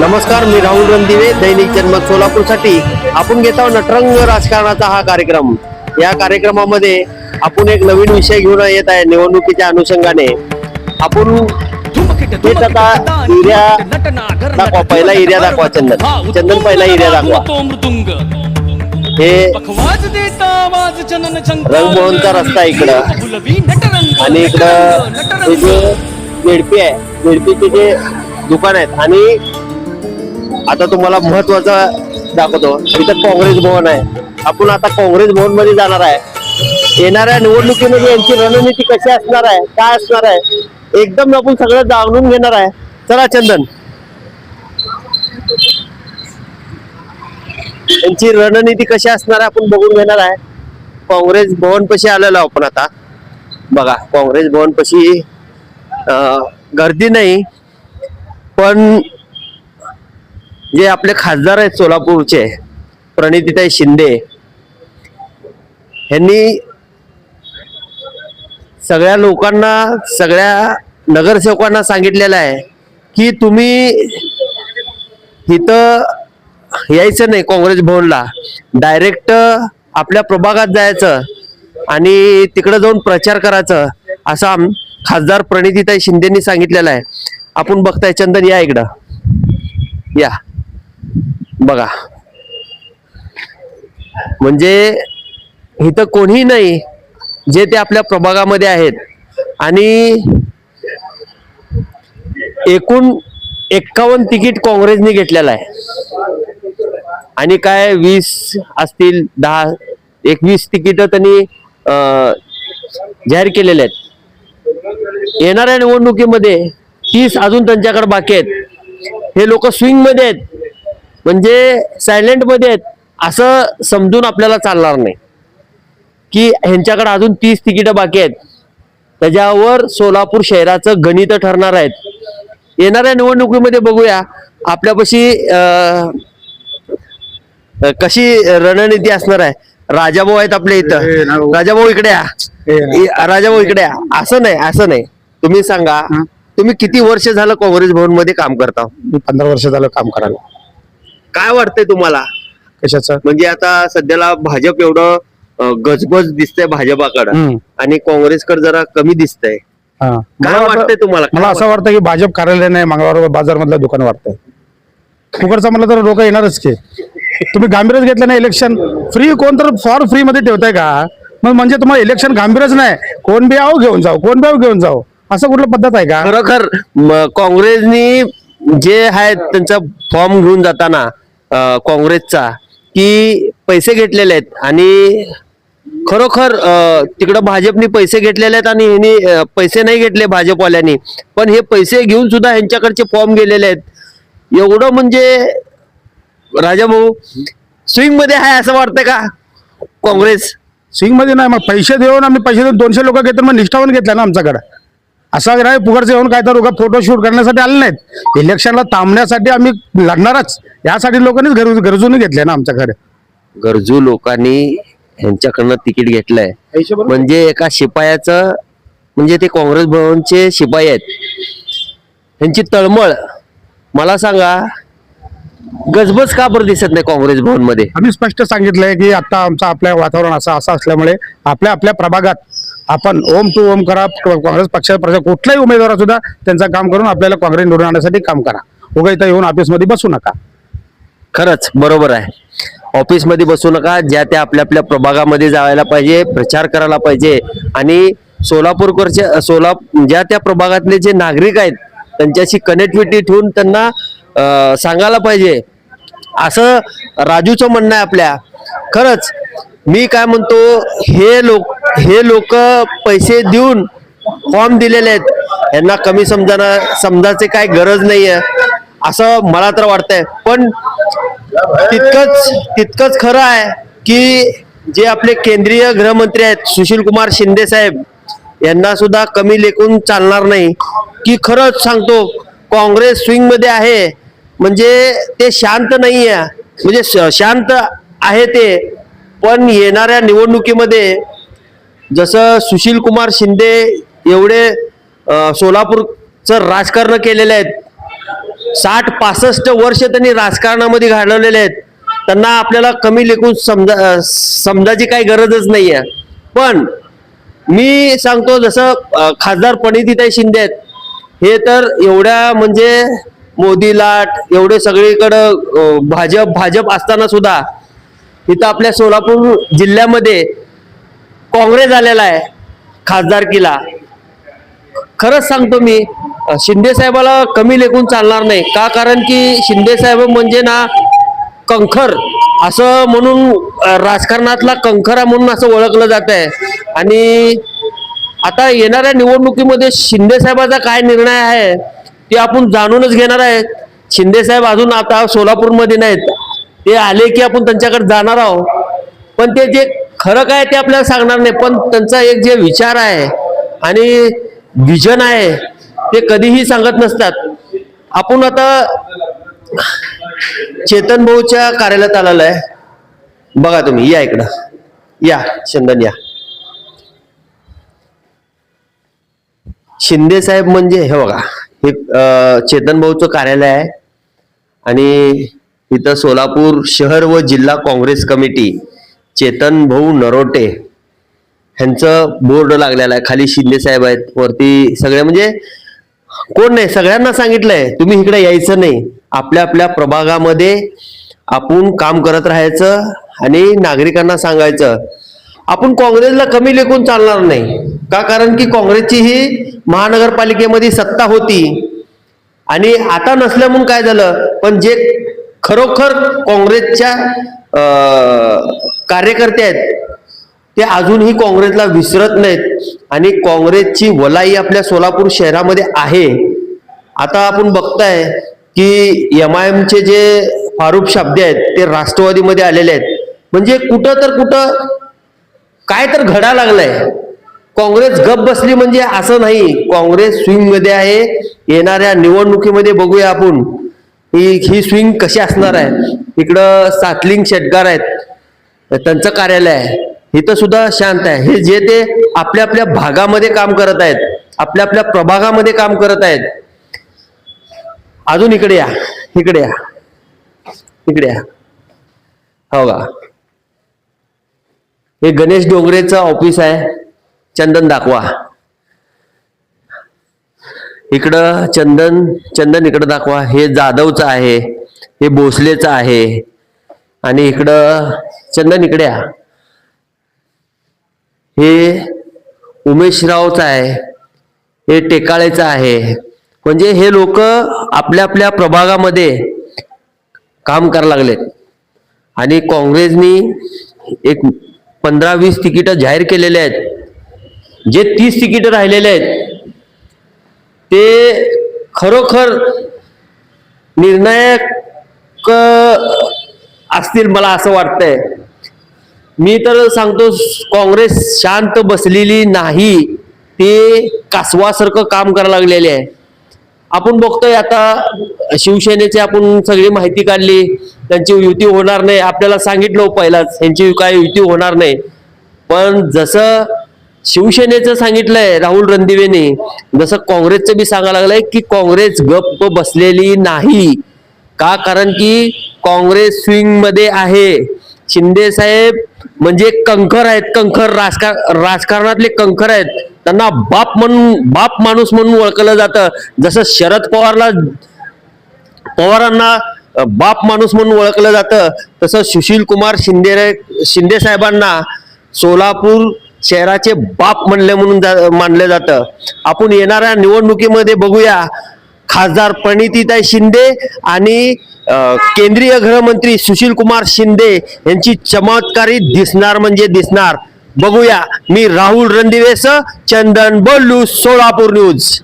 नमस्कार मी राहुल रणदिवे दैनिक जनमत सोलापूरसाठी. आपण घेत आहोत नटरंग राजकारणाचा हा कार्यक्रम. या कार्यक्रमामध्ये आपण एक नवीन विषय घेऊन येत आहे निवडणुकीच्या अनुषंगाने. आपण आता एरिया दाखवा पहिला एरिया दाखवा चंदन. चंदन पहिला एरिया दाखवा. हे रंगमोहनचा रस्ता इकडं. आणि इकडं जे झेडपी आहे झेडपीचे जे दुकान आहेत. आणि आता तुम्हाला महत्वाचं दाखवतो. इथं काँग्रेस भवन आहे. आपण आता काँग्रेस भवनमध्ये जाणार आहे. येणाऱ्या निवडणुकीमध्ये यांची रणनीती कशी असणार आहे? काय असणार आहे? एकदम आपण सगळं जाणून घेणार आहे. चला चंदन. यांची रणनीती कशी असणार आहे आपण बघून घेणार आहे. काँग्रेस भवन पशी आलेलो आहोत आपण आता. बघा काँग्रेस भवन पशी गर्दी नाही. पण जे आपले खासदार आहेत सोलापूरचे प्रणितीताई शिंदे यांनी सगळ्या लोकांना सगळ्या नगरसेवकांना सांगितलेलं आहे की तुम्ही इथं यायचं नाही काँग्रेस भवनला. डायरेक्ट आपल्या प्रभागात जायचं आणि तिकडे जाऊन प्रचार करायचं असं आम खासदार प्रणितीताई शिंदेनी सांगितलेलं आहे. आपण बघताय चंदन या इकडं. या. बघा. म्हणजे इथं कोणीही नाही जे ते आपल्या प्रभागामध्ये आहेत. आणि एकूण एक्कावन्न तिकीट काँग्रेसने घेतलेलं आहे. आणि काय वीस असतील दहा एकवीस तिकीट त्यांनी जाहीर केलेले आहेत. येणाऱ्या निवडणुकीमध्ये तीस अजून त्यांच्याकडे बाकी आहेत. हे लोक स्विंगमध्ये आहेत. म्हणजे सायलेंटमध्ये आहेत असं समजून आपल्याला चालणार नाही. की ह्यांच्याकडे अजून तीस तिकीट बाकी आहेत. त्याच्यावर सोलापूर शहराचं गणित ठरणार आहेत. येणाऱ्या निवडणुकीमध्ये बघूया आपल्यापाशी कशी रणनीती असणार आहे. राजाभाऊ आहेत आपल्या इथं. राजाभाऊ. इकडे या. राजाभाऊ इकडे या. असं नाही असं नाही. तुम्ही सांगा तुम्ही किती वर्ष झालं काँग्रेस भवनमध्ये काम करता? पंधरा वर्ष झालं काम करायला. काय वाटतंय तुम्हाला? कशाचं? म्हणजे आता सध्याला भाजप एवढं अं, गजबज दिसतंय भाजपाकडं. हम्म. आणि काँग्रेसकडे जरा कमी दिसतंय. हा. काय मला वाटतंय वाटतं- तुम्हाला मला असं वाटतं की भाजप कार्यालय नाही मंगळवार बाजार मधलं दुकान वाटतंय फुकटचं म्हणलं तर लोक येणारच की. तुम्ही गांभीर्यच घेतलं नाही इलेक्शन फ्री कोण तर फॉर फ्री मध्ये ठेवताय का? मग म्हणजे तुम्हाला इलेक्शन गांभीरच नाही. कोण बी आहो घेऊन जाऊ कोण बी आहो घेऊन जाऊ असं कुठलं पद्धत आहे का? खरोखर म- काँग्रेसनी जे आहेत त्यांचा फॉर्म घेऊन जाताना काँग्रेसचा की पैसे घेतलेले आहेत आणि खरोखर तिकडं भाजपनी पैसे घेतलेले आहेत आणि ह्यांनी पैसे नाही घेतले भाजपवाल्यांनी पण हे पैसे घेऊन सुद्धा ह्यांच्याकडचे फॉर्म गेलेले आहेत. एवढं म्हणजे राजाभाऊ स्विंगमध्ये आहे असं वाटतंय का? काँग्रेस? स्विंगमध्ये नाही मग पैसे देऊन आम्ही पैसे देऊन दोनशे लोक घेतात मग निष्ठावन घेतला ना आमच्याकडे? असं नाही फुकटचे येऊन काय तर लोक फोटो शूट करण्यासाठी आले नाहीत. इलेक्शनला थांबण्यासाठी आम्ही लढणारच. यासाठी लोकांनीच गरज गरजून घेतले ना आमच्याकडे गरजू लोकांनी ह्यांच्याकडनं तिकीट घेतलंय. म्हणजे एका शिपायाचं म्हणजे ते काँग्रेस भवनचे शिपाई आहेत. ह्यांची तळमळ. मला सांगा गजबज का बरं दिसत नाही काँग्रेस भवनमध्ये आम्ही स्पष्ट सांगितलंय की आता आमचं आपल्या वातावरण असं असं असल्यामुळे आपल्या आपल्या प्रभागात आपण ओम टू ओम करा काँग्रेस पक्षाचा कुठलाही उमेदवार सुद्धा त्यांचं काम करून आपल्याला काँग्रेस निवडून आणण्यासाठी काम करा. उगा इथं येऊन ऑफिसमध्ये बसू नका. खरंच बरोबर आहे. ऑफिसमध्ये बसू नका ज्या त्या आपल्या आपल्या प्रभागामध्ये जायला पाहिजे प्रचार करायला पाहिजे. आणि सोलापूरकडच्या सोला ज्या त्या प्रभागातले जे नागरिक आहेत त्यांच्याशी कनेक्टिव्हिटी ठेवून त्यांना सांगायला पाहिजे. असं राजूचं म्हणणं आहे आपल्या. खरंच मी काय म्हणतो हे लोक हे लोक पैसे देऊन फॉर्म दिलेले आहेत. यांना कमी समजाना समजायचे काय गरज नाही आहे असं मला तर वाटतंय. पण तितकंच तितकंच खरं आहे की जे आपले केंद्रीय गृहमंत्री आहेत सुशील कुमार शिंदे साहेब यांना सुद्धा कमी लेखून चालणार नाही. की खरंच सांगतो काँग्रेस स्विंगमध्ये आहे. म्हणजे ते शांत नाही आहे म्हणजे श- शांत आहे ते. पण येणाऱ्या निवडणुकीमध्ये जसं सुशील कुमार शिंदे एवढे सोलापूरचं राजकारण केलेले आहेत साठ पासष्ट वर्ष त्यांनी राजकारणामध्ये घालवलेले आहेत त्यांना आपल्याला कमी लेखून समजा समजायची काही गरजच नाही आहे पण मी सांगतो जसं खासदार प्रणितीताई शिंदे आहेत हे तर एवढ्या म्हणजे मोदी लाट एवढे सगळीकडं भाजप भाजप असताना सुद्धा इथं आपल्या सोलापूर जिल्ह्यामध्ये काँग्रेस आलेला आहे खासदारकीला. खरंच सांगतो मी शिंदे साहेबाला कमी लेखून चालणार नाही. का? कारण की शिंदे साहेब म्हणजे ना कंखर. असं म्हणून राजकारणातला कंखरा म्हणून असं ओळखलं जात आहे आणि आता येणाऱ्या निवडणुकीमध्ये शिंदे साहेबाचा काय निर्णय आहे ते आपण जाणूनच घेणार आहे. शिंदे साहेब अजून आता सोलापूरमध्ये नाहीत. ते आले की आपण त्यांच्याकडे जाणार आहोत. पण ते जे खरं काय ते आपल्याला सांगणार नाही. पण त्यांचा एक जे विचार आहे आणि विजन आहे ते कधीही सांगत नसतात. आपण आता चेतन भाऊच्या कार्यालयात आलेलं आहे. बघा तुम्ही या इकडं. या चंदन या. शिंदे साहेब म्हणजे हे बघा हे चेतन भाऊचं कार्यालय आहे. आणि इथं सोलापूर शहर व जिल्हा काँग्रेस कमिटी चेतन भाऊ नरोटे ह्यांचं बोर्ड लागलेलं आहे. खाली शिंदे साहेब आहेत. वरती सगळे म्हणजे कोण नाही? सगळ्यांना सांगितलंय तुम्ही इकडे यायचं नाही. आपल्या आपल्या प्रभागामध्ये आपण काम करत राहायचं आणि नागरिकांना सांगायचं. आपण काँग्रेसला कमी लेखून चालणार नाही. का? कारण की काँग्रेसची ही महानगरपालिकेमध्ये सत्ता होती. आणि आता नसल्या म्हणून काय झालं? पण जे खरोखर काँग्रेसच्या कार्यकर्ते आहेत. ते अजूनही काँग्रेसला विसरत नाहीत. आणि काँग्रेसची वलाई आपल्या सोलापूर शहरामध्ये आहे. आता आपण बघताय की एम आय एमचे जे फारुख शाब्दे आहेत ते राष्ट्रवादीमध्ये आलेले आहेत. म्हणजे कुठं तर कुठं काय तर घडा लागलाय. काँग्रेस गप बसली म्हणजे असं नाही. काँग्रेस स्विंगमध्ये आहे. येणाऱ्या निवडणुकीमध्ये बघूया आपण. ही ही स्विंग कशी असणार आहे? इकडं सातलिंग शेटगार आहेत. त्यांचं कार्यालय आहे. इथं सुद्धा शांत आहे. हे जे ते आपल्या आपल्या भागामध्ये काम करत आहेत आपल्या आपल्या प्रभागामध्ये काम करत आहेत. अजून इकडे या. इकडे या. इकडे या. हो का? हे गणेश डोंगरेचं ऑफिस आहे. चंदन दाखवा. इकडं चंदन चंदन इकडं दाखवा. हे जाधवचं आहे. हे भोसलेचं आहे. आणि इकडं चंदन इकड्या हे उमेशरावचं आहे. हे टेकाळेचं आहे. म्हणजे हे लोक आपल्या आपल्या प्रभागामध्ये काम करायला लागलेत. आणि काँग्रेसनी एक पंधरा वीस तिकीटं जाहीर केलेले आहेत. जे तीस तिकीटं राहिलेले आहेत ते खरोखर निर्णायक असतील मला असं वाटतंय. मी तर सांगतो काँग्रेस शांत बसलेली नाही ते कासवासारखं काम करायला लागलेले आहे. आपण बघतोय आता शिवसेनेची आपण सगळी माहिती काढली त्यांची युती होणार नाही. आपल्याला सांगितलं हो पहिलाच यांची काय युती होणार नाही. पण जसं शिवसेनेचं सांगितलंय राहुल रणदिवेने. जसं काँग्रेसचं बी सांगायला लागलंय की काँग्रेस गप्प बसलेली नाही. का? कारण की काँग्रेस स्विंगमध्ये आहे. शिंदे साहेब म्हणजे कंखर आहेत कंखर राजकार राजकारणातले कंखर आहेत. त्यांना बाप म्हणून बाप माणूस म्हणून ओळखलं जातं. जसं शरद पवारला पवारांना बाप माणूस म्हणून ओळखलं जातं. तसं सुशील कुमार शिंदे शिंदे साहेबांना सोलापूर शहराचे बाप म्हणले म्हणून जा- मानलं जातं. आपण येणाऱ्या निवडणुकीमध्ये बघूया खासदार प्रणितीताई शिंदे आणि केंद्रीय गृहमंत्री सुशील कुमार शिंदे यांची चमत्कारी दिसणार म्हणजे दिसणार. बघूया मी राहुल रणदिवेस चंदन बोल्लू सोलापूर न्यूज.